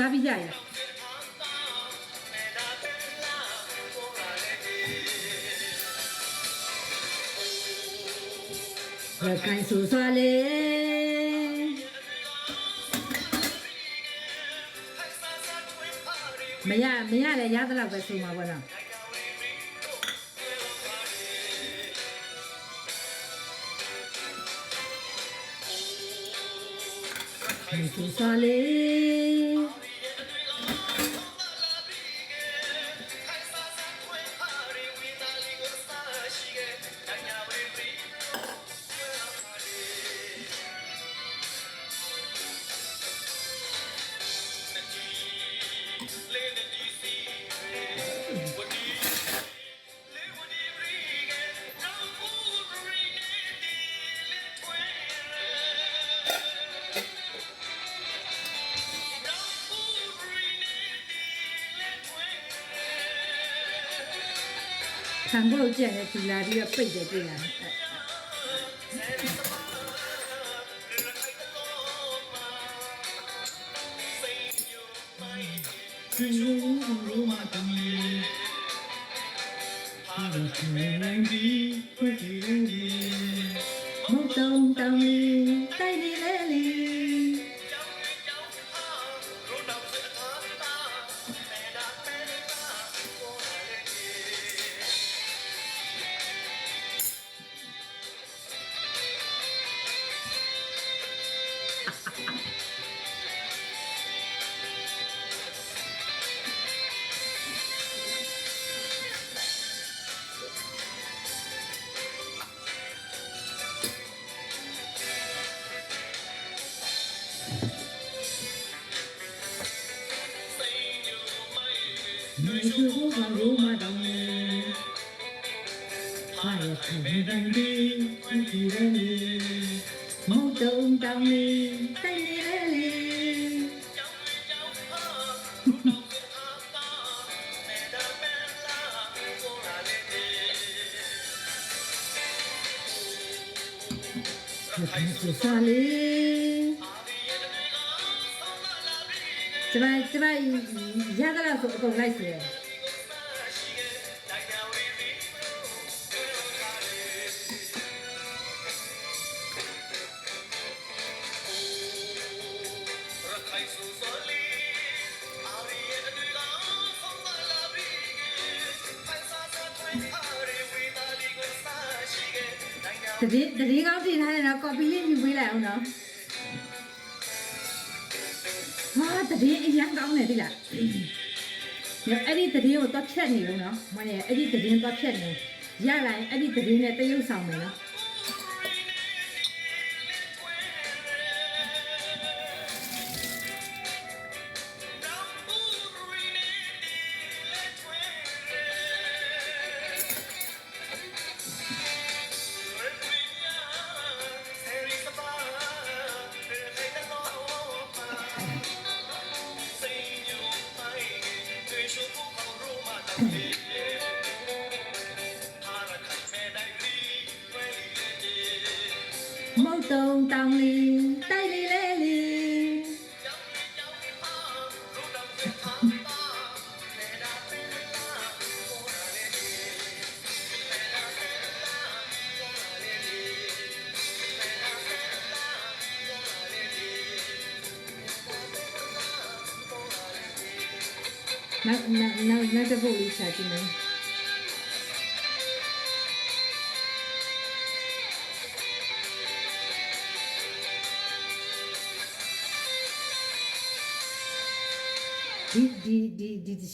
Sabillaya. Recaen sus le ya de la besuma, bueno. Jesús sale. ဆန်တော့ကြက်နဲ့ဒီလာပြီးတော့ပိတ်တယ်ပြည်လာတယ်ဒီလိုလိုမှတမီဟာရချင်နေဒီခွေးကြီးရင်ကြီးမတော်တော်လေးတိုက်တယ်လေ 你是否还会怀念你在这黑夜里没有星星的你里梦中你在你想你我又是错你 ကျမကျမရသလောက်ဆိုအကုန်လိုက်ဆိုရယ်တတိတတိကောင်းတင်ထားတယ်နော်ကော်ပီလေးယူပေးလိုက်အောင်နော် ဟာတတိအရန်ကောင်းတယ်ဒီလားညအဲ့ဒီတတိကိုတော့ဖြတ်နေလို့နော်မရဲ့အဲ့ဒီတတိတော့ဖြတ်နေရလာရင်အဲ့ဒီတတိနဲ့တရုပ်ဆောင်မယ်နော် 莫东感里带你来旅那那那那利向着胜利向 di di di di di